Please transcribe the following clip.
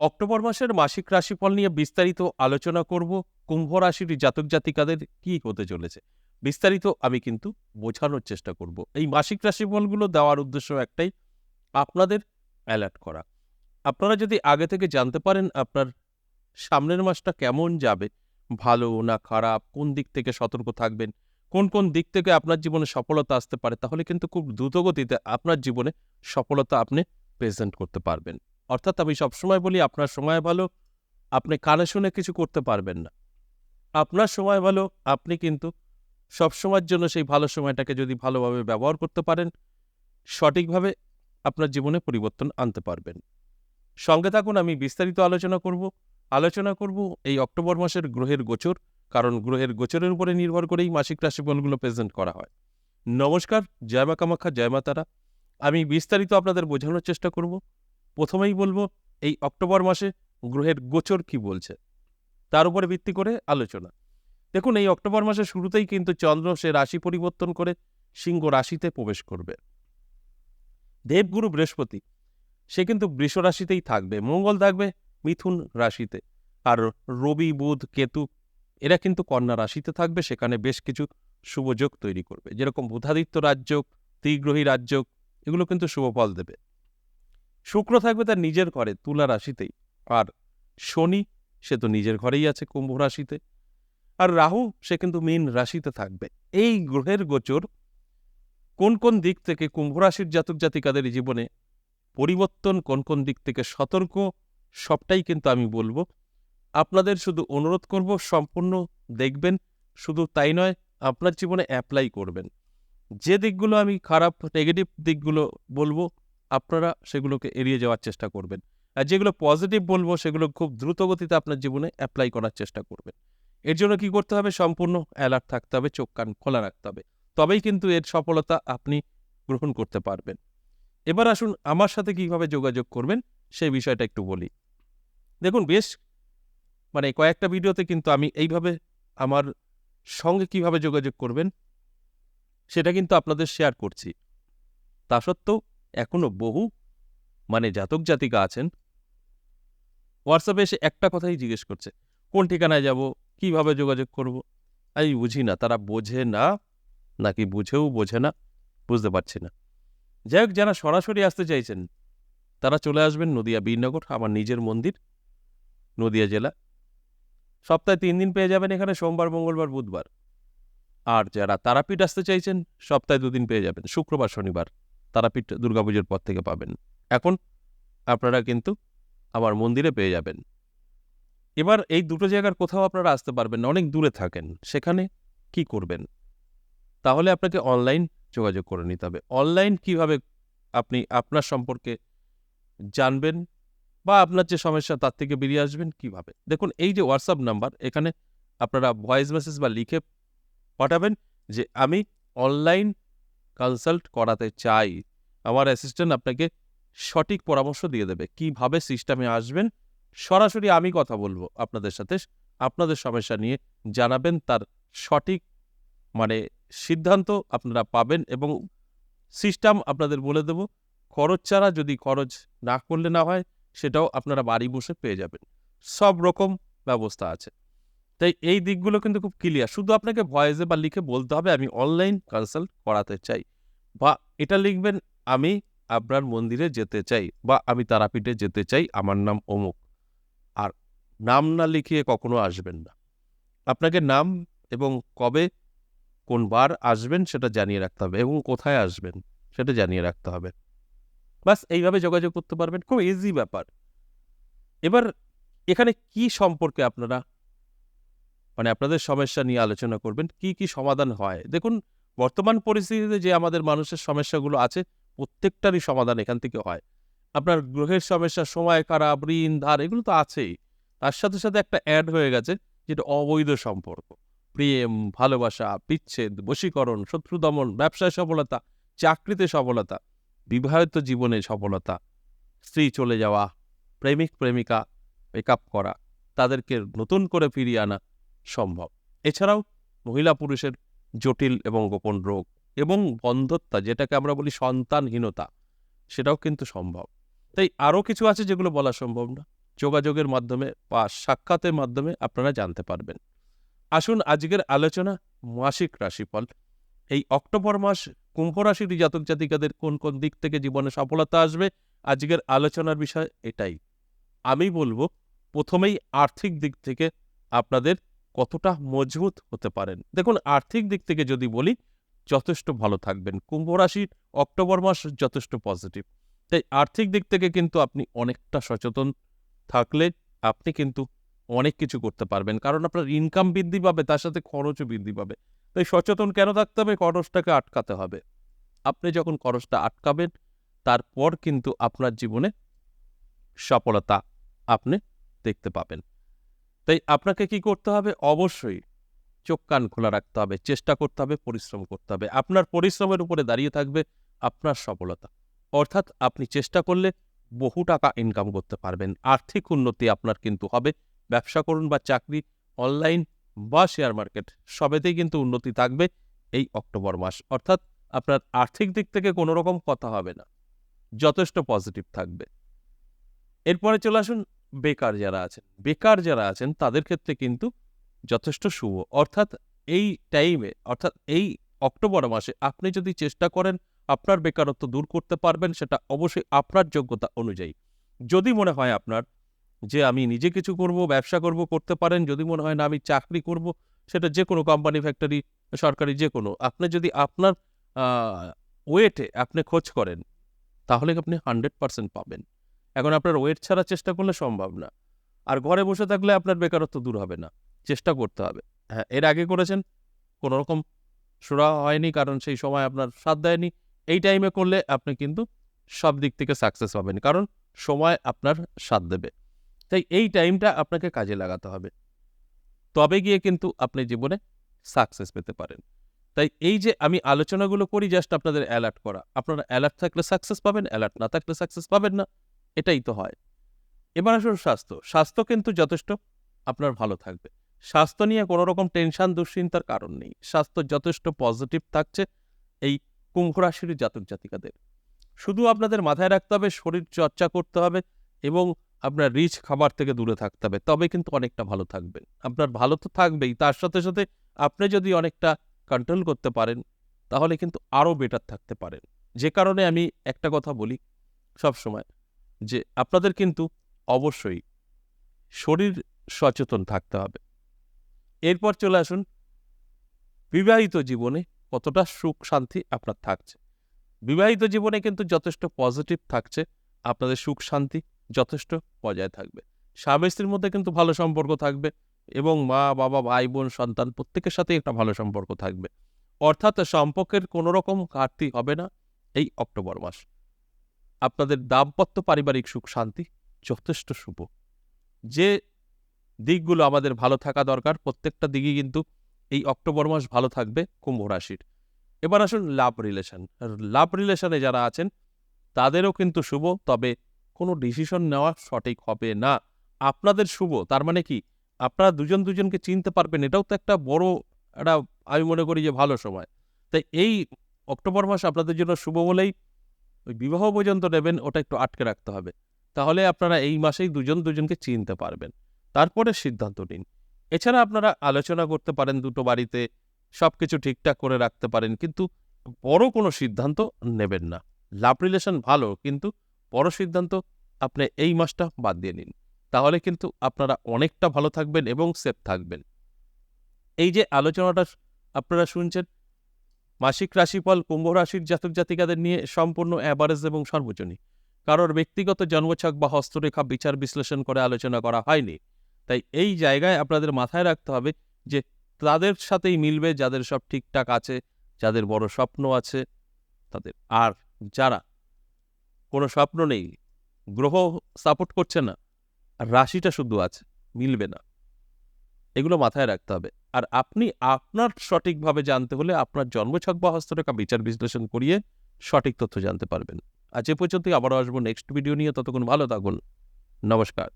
October মাসের মাসিক রাশিফল নিয়ে বিস্তারিত আলোচনা করব। কুম্ভ রাশির জাতক জাতিকাদের কি হতে চলেছে, বিস্তারিত আমি কিন্তু বোঝানোর চেষ্টা করব। এই মাসিক রাশিফলগুলো দেওয়ার উদ্দেশ্য একটাই, আপনাদের অ্যালার্ট করা। আপনারা যদি আগে থেকে জানতে পারেন আপনার সামনের মাসটা কেমন যাবে, ভালো না খারাপ, কোন দিক থেকে সতর্ক থাকবেন, কোন কোন দিক থেকে আপনার জীবনে সফলতা আসতে পারে, তাহলে কিন্তু খুব দ্রুতগতিতে আপনার জীবনে সফলতা আপনি প্রেজেন্ট করতে পারবেন। অর্থাৎ আমি সবসময় বলি, আপনার সময় ভালো, আপনি কানে শুনে কিছু করতে পারবেন না। আপনার সময় ভালো, আপনি কিন্তু সবসময়ের জন্য সেই ভালো সময়টাকে যদি ভালোভাবে ব্যবহার করতে পারেন, সঠিকভাবে আপনার জীবনে পরিবর্তন আনতে পারবেন। সঙ্গে থাকুন, আমি বিস্তারিত আলোচনা করব। আলোচনা করব এই অক্টোবর মাসের গ্রহের গোচর, কারণ গ্রহের গোচরের উপরে নির্ভর করেই মাসিক রাশিফলগুলো প্রেজেন্ট করা হয়। নমস্কার, জয় মা কামাখ্যা, জয় মা তারা। আমি বিস্তারিত আপনাদের বোঝানোর চেষ্টা করব। প্রথমেই বলব, এই অক্টোবর মাসে গ্রহের গোচর কি বলছে, তার উপরে ভিত্তি করে আলোচনা। দেখুন, এই অক্টোবর মাসের শুরুতেই কিন্তু চন্দ্র সে রাশি পরিবর্তন করে সিংহ রাশিতে প্রবেশ করবে। দেবগুরু বৃহস্পতি, সে কিন্তু বৃষ রাশিতেই থাকবে, মঙ্গল থাকবে মিথুন রাশিতে। আর রবি, বুধ, কেতু, এরা কিন্তু কন্যা রাশিতে থাকবে, সেখানে বেশ কিছু শুভযোগ তৈরি করবে। যেরকম বুধাদিত্য রাজযোগ, ত্রিগ্রহী রাজযোগ, এগুলো কিন্তু শুভ ফল দেবে। শুক্র থাকবে তার নিজের ঘরে, তুলা রাশিতেই। আর শনি, সে তো নিজের ঘরেই আছে কুম্ভ রাশিতে। আর রাহু, সে কিন্তু মীন রাশিতে থাকবে। এই গ্রহের গোচর কোন কোন দিক থেকে কুম্ভ রাশির জাতক জাতিকাদের জীবনে পরিবর্তন, কোন কোন দিক থেকে সতর্ক, সবটাই কিন্তু আমি বলব। আপনাদের শুধু অনুরোধ করব, সম্পূর্ণ দেখবেন। শুধু তাই নয়, আপনার জীবনে অ্যাপ্লাই করবেন। যে দিকগুলো আমি খারাপ নেগেটিভ দিকগুলো বলব আপনারা সেগুলোকে এড়িয়ে যাওয়ার চেষ্টা করবেন। আর যেগুলো পজিটিভ বলব, সেগুলো খুব দ্রুত গতিতে আপনার জীবনে অ্যাপ্লাই করার চেষ্টা করবেন। এর জন্য কি করতে হবে? সম্পূর্ণ অ্যালার্ট থাকতে হবে, চোখ কান খোলা রাখতে হবে। তবেই কিন্তু এর সফলতা আপনি গ্রহণ করতে পারবেন। এবার আসুন আমার সাথে কীভাবে যোগাযোগ করবেন সেই বিষয়টা একটু বলি। দেখুন, বেশ মানে কয়েকটা ভিডিওতে কিন্তু আমি এইভাবে আমার সঙ্গে কীভাবে যোগাযোগ করবেন, সেটা কিন্তু আপনাদের শেয়ার করছি। তা সত্ত্বেও এখনও বহু মানে জাতক জাতিকা আছেন। হোয়াটসঅ্যাপে এসে একটা কথাই জিজ্ঞেস করছে, কোন ঠিকানায় যাব, কীভাবে যোগাযোগ করব? আমি বুঝি না, তারা বোঝে না, নাকি বুঝেও বোঝে না, বুঝতে পারছি না। যাই হোক, যারা সরাসরি আসতে চাইছেন, তারা চলে আসবেন নদিয়া বীরনগর, আমার নিজের মন্দির, নদিয়া জেলা। সপ্তাহে তিন দিন পেয়ে যাবেন এখানে, সোমবার, মঙ্গলবার, বুধবার। আর যারা তারাপীঠ আসতে চাইছেন, সপ্তাহে দুদিন পেয়ে যাবেন, শুক্রবার, শনিবার। তারাপীঠ দুর্গাপুজোর পর থেকে পাবেন। এখন আপনারা কিন্তু আমার মন্দিরে পেয়ে যাবেন। এবার এই দুটো জায়গার কোথাও আপনারা আসতে পারবেন না, অনেক দূরে থাকেন। সেখানে কি করবেন? তাহলে আপনাকে অনলাইন যোগাযোগ করে নিতে হবে। অনলাইন কীভাবে আপনি আপনার সম্পর্কে জানবেন বা আপনার যে সমস্যা তার থেকে বেরিয়ে আসবেন কীভাবে? দেখুন, এই যে হোয়াটসঅ্যাপ নাম্বার এখানে আপনারা ভয়েস মেসেজ বা লিখে পাঠাবেন যে, আমি অনলাইন কনসাল্ট করাতে চাই। আমার অ্যাসিস্ট্যান্ট আপনাকে সঠিক পরামর্শ দিয়ে দেবে, কীভাবে সিস্টেমে আসবেন। সরাসরি আমি কথা বলব আপনাদের সাথে, আপনাদের সমস্যা নিয়ে জানাবেন, তার সঠিক মানে সিদ্ধান্ত আপনারা পাবেন এবং সিস্টেম আপনাদের বলে দেব, খরচ ছাড়া যদি খরচ না করলে না হয়, সেটাও আপনারা বাড়ি বসে পেয়ে যাবেন। সব রকম ব্যবস্থা আছে। তাই এই দিকগুলো কিন্তু খুব ক্লিয়ার শুধু আপনাকে ভয়েসে বা লিখে বলতে হবে, আমি অনলাইন কনসাল্ট করাতে চাই। বা এটা লিখবেন, আমি আপনার মন্দিরে যেতে চাই বা আমি তারাপীঠে যেতে চাই, আমার নাম অমুক। আর নাম না লিখিয়ে কখনো আসবেন না। আপনাকে নাম এবং কবে কোন বার আসবেন সেটা জানিয়ে রাখতে হবে এবং কোথায় আসবেন সেটা জানিয়ে রাখতে হবে। বাস এইভাবে যোগাযোগ করতে পারবেন। খুব ইজি ব্যাপার। এবার এখানে কি সম্পর্কে আপনারা মানে আপনাদের সমস্যা নিয়ে আলোচনা করবেন, কি কি সমাধান হয়? দেখুন, বর্তমান পরিস্থিতিতে যে আমাদের মানুষের সমস্যাগুলো আছে, প্রত্যেকটারই সমাধান এখান থেকে হয়। আপনার গ্রহের সমস্যা, সময় খারাপ, ঋণ, ধার, এগুলো তো আছেই। তার সাথে সাথে একটা অ্যাড হয়ে গেছে, যেটা অবৈধ সম্পর্ক। প্রেম, ভালোবাসা, বিচ্ছেদ, বশীকরণ, শত্রু দমন, ব্যবসায় সফলতা, চাকরিতে সফলতা, বিবাহিত জীবনে সফলতা, স্ত্রী চলে যাওয়া, প্রেমিক, প্রেমিকা মেকআপ করা, তাদেরকে নতুন করে ফিরিয়ে আনা সম্ভব। এছাড়াও মহিলা পুরুষের জটিল এবং গোপন রোগ এবং বন্ধত্বা যেটাকে আমরা বলি সন্তানহীনতা, সেটাও কিন্তু সম্ভব। তাই আরও কিছু আছে যেগুলো বলা সম্ভব না। যোগাযোগের মাধ্যমে বা সাক্ষাতের মাধ্যমে আপনারা জানতে পারবেন। আসুন আজকের আলোচনা মাসিক রাশিফল। এই অক্টোবর মাস কুম্ভ রাশির জাতক জাতিকাদের কোন কোন দিক থেকে জীবনে সফলতা আসবে, আজকের আলোচনার বিষয় এটাই। আমি বলব, প্রথমেই আর্থিক দিক থেকে আপনাদের কতটা মজবুত হতে পারেন। দেখুন, আর্থিক দিক থেকে যদি বলি, যথেষ্ট ভালো থাকবেন। কুম্ভ রাশির অক্টোবর মাস যথেষ্ট পজিটিভ তাই আর্থিক দিক থেকে কিন্তু আপনি অনেকটা সচেতন থাকলে আপনি কিন্তু অনেক কিছু করতে পারবেন। কারণ আপনার ইনকাম বৃদ্ধি পাবে, তার সাথে খরচও বৃদ্ধি পাবে। তাই সচেতন কেন থাকতে হবে? খরচটাকে আটকাতে হবে। আপনি যখন খরচটা আটকাবেন, তারপর কিন্তু আপনার জীবনে সফলতা আপনি দেখতে পাবেন। তাই আপনাকে কি করতে হবে? অবশ্যই চোখ কান খোলা রাখতে হবে, চেষ্টা করতে হবে, পরিশ্রম করতে হবে। আপনার পরিশ্রমের উপরে দাঁড়িয়ে থাকবে আপনার সফলতা। অর্থাৎ আপনি চেষ্টা করলে বহু টাকা ইনকাম করতে পারবেন। আর্থিক উন্নতি আপনার কিন্তু হবে। ব্যবসা করুন বা চাকরি অনলাইন বা শেয়ার মার্কেট সবেতেই কিন্তু উন্নতি থাকবে এই অক্টোবর মাস। অর্থাৎ আপনার আর্থিক দিক থেকে কোনো রকম কথা হবে না। যথেষ্ট পজিটিভ থাকবে। এরপরে চলে আসুন বেকার যারা আছেন, বেকার যারা আছেন তাদের ক্ষেত্রে কিন্তু যথেষ্ট শুভ। অর্থাৎ এই টাইমে অর্থাৎ এই অক্টোবর মাসে আপনি যদি চেষ্টা করেন আপনার বেকারত্ব দূর করতে পারবেন, সেটা অবশ্যই আপনার যোগ্যতা অনুযায়ী। যদি মনে হয় আপনার যে আমি নিজে কিছু করব, ব্যবসা করব, করতে পারেন, যদি মনে হয় না আমি চাকরি করব, সেটা যে কোনো কোম্পানি ফ্যাক্টরি সরকারি যে কোনো, আপনি যদি আপনার ওয়েটে আপনি খোঁজ করেন, তাহলে আপনি হান্ড্রেড পার্সেন্ট পাবেন। এখন আপনার ওয়েট ছাড়া চেষ্টা করলে সম্ভব না। আর ঘরে বসে থাকলে আপনার বেকারত্ব দূর হবে না। চেষ্টা করতে হবে। হ্যাঁ এর আগে করেছেন, কোনো রকম সুরা হয়নি, কারণ সেই সময় আপনার সাথ দেয়নি। এই টাইমে করলে আপনি কিন্তু সব দিক থেকে সাকসেস পাবেন, কারণ সময় আপনার সাথ দেবে। তাই এই টাইমটা আপনাকে কাজে লাগাতে হবে। তবে গিয়ে কিন্তু আপনি জীবনে সাকসেস পেতে পারেন। তাই এই যে আমি আলোচনাগুলো করি জাস্ট আপনাদের অ্যালার্ট করা। আপনারা অ্যালার্ট থাকলে সাকসেস পাবেন অ্যালার্ট না থাকলে সাকসেস পাবেন না। এটাই তো হয়। এবার আসুন স্বাস্থ্য। স্বাস্থ্য কিন্তু যথেষ্ট, আপনার ভালো থাকবে। স্বাস্থ্য নিয়ে কোনো রকম টেনশন, দুশ্চিন্তার কারণ নেই। স্বাস্থ্য যথেষ্ট পজিটিভ থাকছে এই কুম্ভ রাশির জাতক জাতিকাদের। শুধু আপনাদের মাথায় রাখতে হবে, শরীর চর্চা করতে হবে এবং আপনার রিচ খাবার থেকে দূরে থাকতে হবে, তবে কিন্তু অনেকটা ভালো থাকবেন আপনার ভালো তো থাকবেই, তার সাথে সাথে আপনি যদি অনেকটা কন্ট্রোল করতে পারেন, তাহলে কিন্তু আরও বেটার থাকতে পারেন। যে কারণে আমি একটা কথা বলি সব সময় যে আপনাদের কিন্তু অবশ্যই শরীর সচেতন থাকতে হবে। এরপর চলে আসুন, বিবাহিত জীবনে কতটা সুখ শান্তি আপনার থাকছে? বিবাহিত জীবনে কিন্তু যথেষ্ট পজিটিভ থাকছে, আপনাদের সুখ শান্তি যথেষ্ট বজায় থাকবে। স্বামী স্ত্রীর মধ্যে কিন্তু ভালো সম্পর্ক থাকবে এবং মা, বাবা, ভাই, বোন, সন্তান প্রত্যেকের সাথে একটা ভালো সম্পর্ক থাকবে। অর্থাৎ সম্পর্কের কোনো রকম ঘাটতি হবে না এই অক্টোবর মাস। আপনাদের দাম্পত্য পারিবারিক সুখ, শান্তি যথেষ্ট শুভ। যে দিকগুলো আমাদের ভালো থাকা দরকার, প্রত্যেকটা দিকই কিন্তু এই অক্টোবর মাস ভালো থাকবে কুম্ভ রাশির। এবার আসুন লাভ রিলেশন। লাভ রিলেশনে যারা আছেন, তাদেরও কিন্তু শুভ, তবে কোনো ডিসিশন নেওয়া সঠিক হবে না। আপনাদের শুভ, তার মানে কি? আপনারা দুজন দুজনকে চিনতে পারবেন, এটাও তো একটা বড়, একটা আমি মনে করি যে ভালো সময়। তাই এই অক্টোবর মাস আপনাদের জন্য শুভ বলেই ওই বিবাহ পর্যন্ত নেবেন, ওটা একটু আটকে রাখতে হবে। তাহলে আপনারা এই মাসেই দুজন দুজনকে চিনতে পারবেন। তারপরে সিদ্ধান্ত নিন। এছাড়া আপনারা আলোচনা করতে পারেন দুটো বাড়িতে সব কিছু ঠিকঠাক করে রাখতে পারেন, কিন্তু বড় কোনো সিদ্ধান্ত নেবেন না। লাভ রিলেশন ভালো, কিন্তু বড় সিদ্ধান্ত আপনি এই মাসটা বাদ দিয়ে নিন। তাহলে কিন্তু আপনারা অনেকটা ভালো থাকবেন এবং সেফ থাকবেন। এই যে আলোচনাটা আপনারা শুনছেন মাসিক রাশিফল কুম্ভ রাশির জাতক জাতিকাদের নিয়ে সম্পূর্ণ অ্যাভারেজ এবং সর্বজনীন। কারোর ব্যক্তিগত জন্মছক বা হস্তরেখা বিচার বিশ্লেষণ করে আলোচনা করা হয়নি। তাই এই জায়গায় আপনাদের মাথায় রাখতে হবে যে তাদের সাথেই মিলবে যাদের সব ঠিকঠাক আছে, যাদের বড় স্বপ্ন আছে, তাদের। আর যারা কোনো স্বপ্ন নেই, গ্রহ সাপোর্ট করছে না, আর রাশিটা শুধু আছে, মিলবে না। এগুলো মাথায় রাখতে হবে। আর আপনি আপনার সঠিকভাবে জানতে হলে আপনার জন্মছক বা হস্তরেখা বিচার বিশ্লেষণ করিয়ে সঠিক তথ্য জানতে পারবেন। আজ এ পর্যন্তই, আবারও আসব নেক্সট ভিডিও নিয়ে। ততক্ষণ ভালো থাকুন। নমস্কার।